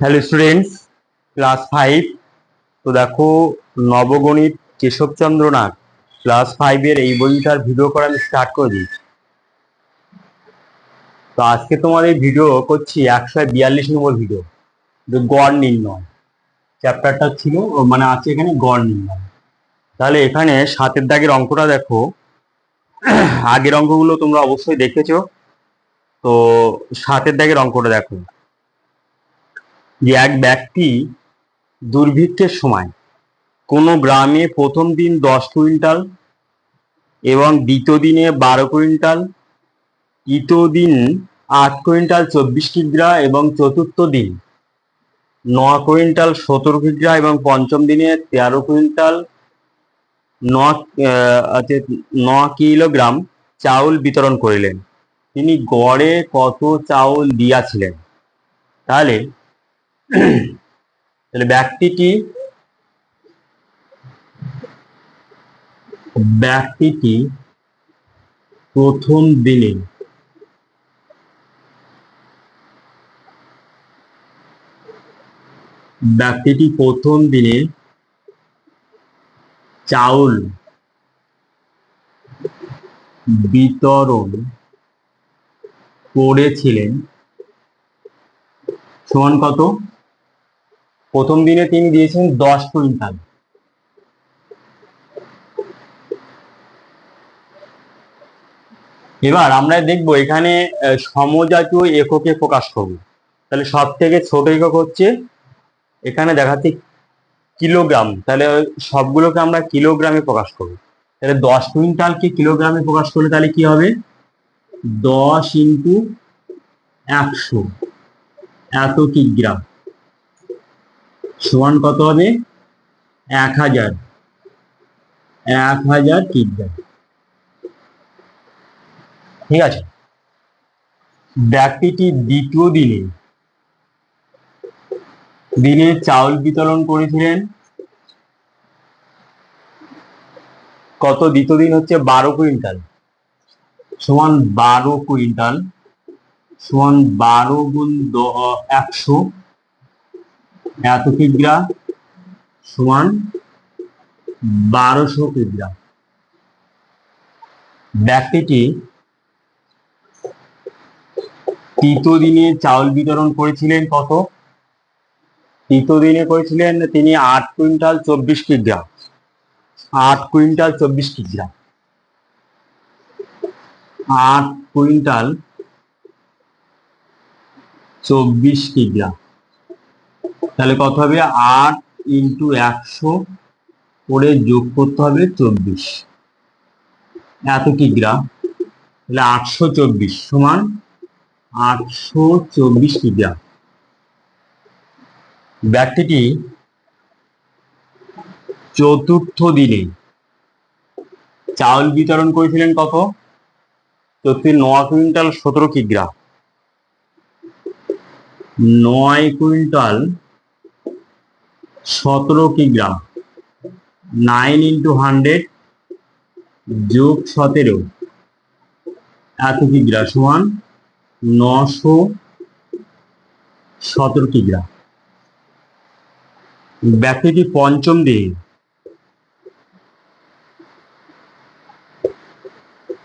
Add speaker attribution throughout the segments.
Speaker 1: Hello students class five তো দেখো, নবগণিত কেশবচন্দ্র নাগ class ফাইভের এই বইটার ভিডিও করা আমি স্টার্ট করে দিয়েছি। তো আজকে তোমাদের ভিডিও করছি একশো বিয়াল্লিশ নম্বর ভিডিও যে গড় নির্ণয়। চ্যাপ্টারটা ছিল মানে আছে এখানে গড় নির্ণয়। তাহলে এখানে সাতের দাগের অঙ্কটা দেখো। আগের অঙ্কগুলো তোমরা অবশ্যই দেখেছ। তো সাতের দাগের অঙ্কটা দেখো। যে এক ব্যক্তি দুর্ভিক্ষের সময় কোনো গ্রামে প্রথম দিন দশ কুইন্টাল এবং দ্বিতীয় দিনে বারো কুইন্টাল, তৃতীয় দিন আট কুইন্টাল চব্বিশ কিগ্রা এবং চতুর্থ দিন ন কুইন্টাল সতেরো কিগ্রা এবং পঞ্চম দিনে তেরো কুইন্টাল ন কিলোগ্রাম চাউল বিতরণ করিলেন। তিনি গড়ে কত চাউল দিয়াছিলেন? তাহলে তাহলে ব্যক্তিটি ব্যক্তিটি প্রথম দিনে। ব্যক্তিটি প্রথম দিনে? চাউল। বিতরণ করেছিলেন। সমান কত? প্রথম দিনে তিনি দিয়েছেন দশ কুইন্টাল। এবার আমরা দেখব এখানে সমজাতীয় এককে প্রকাশ করব। তাহলে সব থেকে ছোট একক হচ্ছে, এখানে দেখাচ্ছে কিলোগ্রাম। তাহলে সবগুলোকে আমরা কিলোগ্রামে প্রকাশ করব। তাহলে দশ কুইন্টালকে কিলোগ্রামে প্রকাশ করলে তাহলে কি হবে? দশ ইন্টু একশো। এত কিগ্রাম সমান কত হবে? এক হাজার। এক হাজার কিগ্রাম ঠিক আছে? ব্যক্তিটি দ্বিতীয় দিনে দিনে চাউল বিতরণ করেছিলেন। কত? দ্বিতীয় দিন হচ্ছে বারো কুইন্টাল। সমান বারো কুইন্টাল। সমান বারো গুণ একশো। এত কিগ্রা সমান বারোশো কিগ্রা। ব্যক্তিটি তৃতীয় দিনে চাউল বিতরণ করেছিলেন কত? তৃতীয় দিনে করেছিলেন তিনি আট কুইন্টাল চব্বিশ কিগ্রা। আট কুইন্টাল চব্বিশ কিগ্রা। আট কুইন্টাল চব্বিশ কিগ্রা। তাহলে কত হবে? আট ইন্টু একশো করে যোগ করতে হবে চব্বিশ। এত কিগ্রা তাহলে আটশো চব্বিশ সমান আটশো চব্বিশ কিগ্রা ব্যক্তিটি চতুর্থ দিনে চাউল বিতরণ করেছিলেন কত? চতুর্থ নয় কুইন্টাল সতেরো কিগ্রা নয় কুইন্টাল সতেরো কিগ্রা নাইন ইন্টু হান্ড্রেড যোগ সতেরো। এত কিগ্রা সমান নশো সতেরো কিগ্রা ব্যক্তিটি পঞ্চম দিন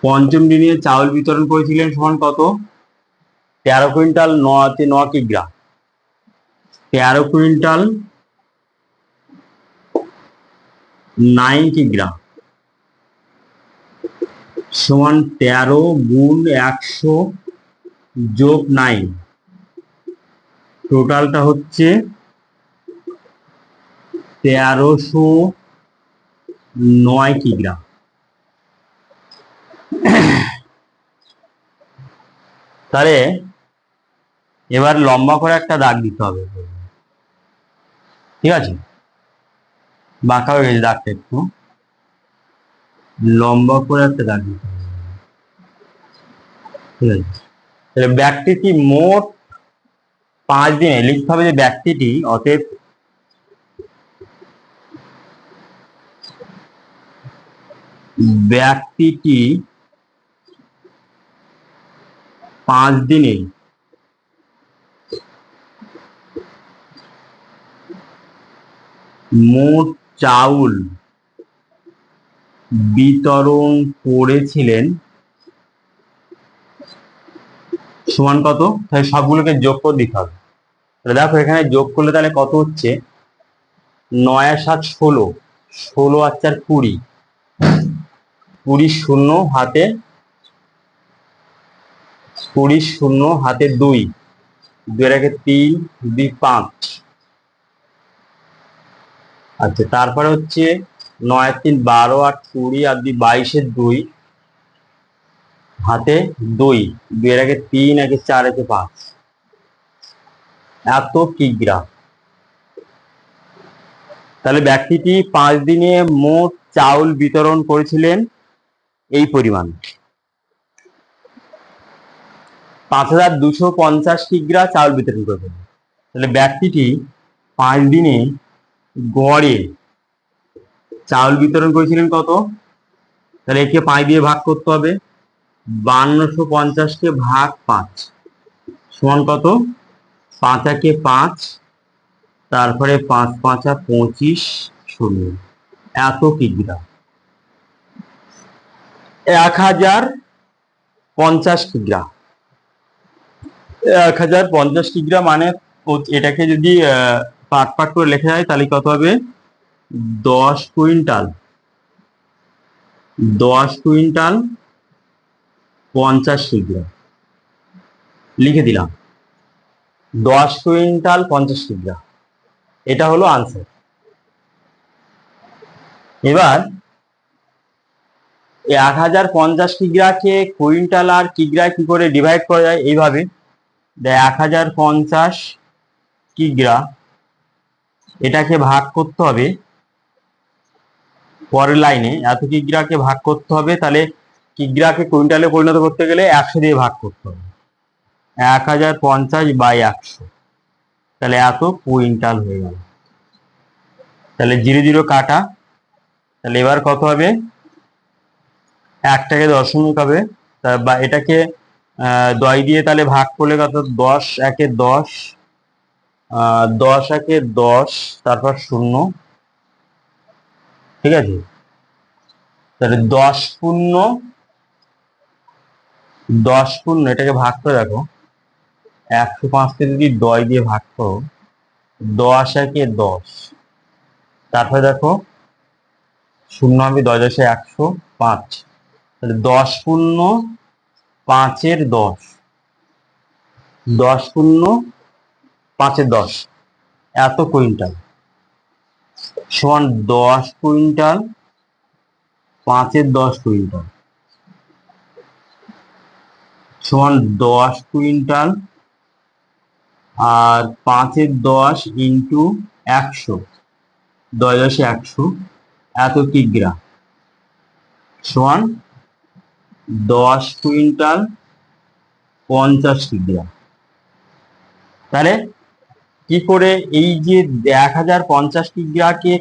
Speaker 1: পঞ্চম দিনে চাউল বিতরণ করেছিলেন সমান কত? তেরো কুইন্টাল ন কিগ্রা তেরো কুইন্টাল নাইন কিগ্রা সমান তেরো গুণ একশো যোগ নাইন। টোটালটা হচ্ছে তেরোশো নয় কিগ্রা তাহলে এবার লম্বা করে একটা দাগ দিতে হবে। ঠিক আছে? বাঁকা হয়ে গেছে দাগটা একটু। লম্বা করে একটা দাগ দিতে হবে। তাহলে ব্যক্তিটি মোট পাঁচ দিনে, লিখতে হবে যে ব্যক্তিটি অতএব ব্যক্তিটি পাঁচ দিনে মোট চাউল বিতরণ করেছিলেন সমান কত? তাহলে সবগুলোকে যোগ করে দিতে হবে। তাহলে দেখো এখানে যোগ করলে তাহলে কত হচ্ছে? নয় সাত ষোলো। ষোলো আর চার কুড়ি। কুড়ি শূন্য হাতে কুড়ি শূন্য হাতে দুই। দুই আগে তিন, দুই পাঁচ। আচ্ছা তারপরে হচ্ছে নয়, তিন, বারো আর কুড়ি, আর দুই বাইশের দুই, হাতে দুই দুই আগে তিন আগে চার আগে পাঁচ। এত কিগ্রা তাহলে ব্যক্তিটি পাঁচ দিনে মোট চাউল বিতরণ করেছিলেন এই পরিমাণ। পাঁচ হাজার দুশো পঞ্চাশ কিগ্রা চাউল বিতরণ করেছেন তাহলে ব্যক্তিটি পাঁচ দিনে গড়ে। চাউল বিতরণ করেছিলেন কত? তাহলে একে পাঁচ দিয়ে ভাগ করতে হবে। বান্নশো পঞ্চাশকে ভাগ পাঁচ। সমান কত? পাঁচ একে পাঁচ, তারপরে পাঁচ পাঁচা পঁচিশ শূন্য। এত কিগ্রা এক হাজার পঞ্চাশ কিগ্রা এক হাজার পঞ্চাশ কিগ্রা মানে এটাকে যদি পাট পাট করে লেখা যায়, তাহলে কত হবে? দশ কুইন্টাল। দশ কুইন্টাল পঞ্চাশ কিগ্রা লিখে দিলাম। দশ কুইন্টাল পঞ্চাশ কিগ্রা এটা হলো আনসার এবার এক হাজার পঞ্চাশ কিগ্রাকে কুইন্টাল আর কিগ্রায় কি করে ডিভাইড করা যায়? এইভাবে। এক হাজার পঞ্চাশ কিগ্রা এটাকে ভাগ করতে হবে। পরের লাইনে এত কিগ্রাকে ভাগ করতে হবে, তাহলে কিগ্রাকে কুইন্টালে পরিণত করতে গেলে একশো দিয়ে ভাগ করতে হবে। এক হাজার পঞ্চাশ বাই একশো। তাহলে এত কুইন্টাল হয়ে গেল। তাহলে জিরো জিরো কাটা। তাহলে এবার কত হবে? একটাকে দশমিক হবে। বা এটাকে দয় দিয়ে তাহলে ভাগ করলে কত? দশ, একে দশ। দশ একে দশ, তারপর শূন্য। ঠিক আছে? তাহলে দশ শূন্য দশ শূন্য, এটাকে ভাগ করে দেখো একশো পাঁচকে যদি দয় দিয়ে ভাগ করো, দশ একে দশ, তারপরে দেখো, শূন্য হবে দশ দশে একশো পাঁচ। তাহলে দশ শূন্য, পাঁচের দশ। দশ শূন্য পাঁচের দশ। এত কুইন্টাল। সমান দশ কুইন্টাল পাঁচের দশ কুইন্টাল। সমান দশ কুইন্টাল আর পাঁচের দশ ইন্টু একশো। দশে একশো। এত কিগ্রা সমান দশ কুইন্টাল, পঞ্চাশ কিগ্রা তাহলে কি করে এই যে এক হাজার পঞ্চাশ কিগ্রাকে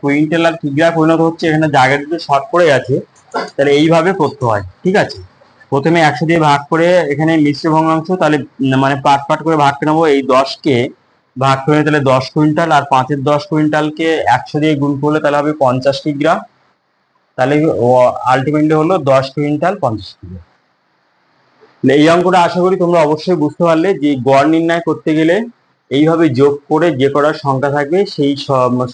Speaker 1: কুইন্টাল আর কিগ্রা পরিণত হচ্ছে, এখানে জায়গাটা একটু শর্ট পড়ে গেছে তাহলে এইভাবে করতে হয়, ঠিক আছে? প্রথমে একশো দিয়ে ভাগ করে এখানে মিশ্র ভগ্নাংশ, তাহলে মানে পাট পাট করে ভাগ করে নেব, এই দশকে ভাগ করে তাহলে দশ কুইন্টাল, আর পাঁচের দশ কুইন্টালকে একশো দিয়ে গুণ করলে তাহলে হবে পঞ্চাশ কিগ্রা। তাহলে আলটিমেটলি হলো দশ কুইন্টাল, পঞ্চাশ কিগ্রা। এই অঙ্কটা আশা করি তোমরা অবশ্যই বুঝতে পারলে যে গড় নির্ণয় করতে গেলে এইভাবে যোগ করে যে কটার সংখ্যা থাকবে, সেই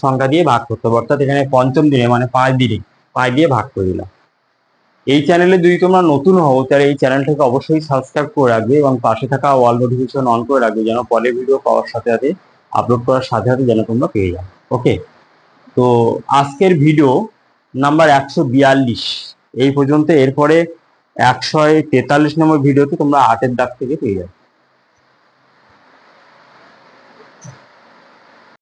Speaker 1: সংখ্যা দিয়ে ভাগ করতে হবে। অর্থাৎ এখানে পঞ্চম দিনে মানে পাঁচ দিনে পাঁচ দিয়ে ভাগ করে দিলাম। এই চ্যানেলে যদি তোমরা নতুন হও, তাহলে এই চ্যানেলটাকে অবশ্যই সাবস্ক্রাইব করে রাখবে এবং পাশে থাকা ওয়াল নোটিফিকেশন অন করে রাখবে, যেন পরের ভিডিও পাওয়ার সাথে সাথে আপলোড করার সাথে সাথে যেন তোমরা পেয়ে যাও। ওকে তো আজকের ভিডিও নাম্বার একশো বিয়াল্লিশ। এই পর্যন্ত এরপরে একশো তেতাল্লিশ নম্বর ভিডিওতে তোমরা আটের দাগ থেকে পেয়ে যাবে।